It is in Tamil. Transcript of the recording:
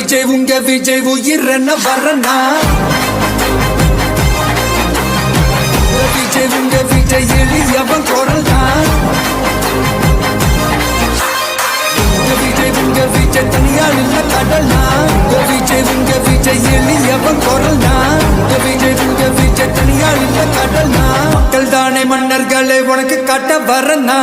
விஜய் உங்க உயிர் என்ன வரனா விஜய் உங்க விஜய் எளியவன் குரல் தான். விஜய் உங்க விஜய் தனியா இல்ல கடலா உங்க விஜய் உங்க விஜய் எளியவன் குரல் தான். விஜய் உங்க விஜய் தனியால் இல்ல கடலா மக்கள் தானே மன்னர்களை உனக்கு கட்ட வரனா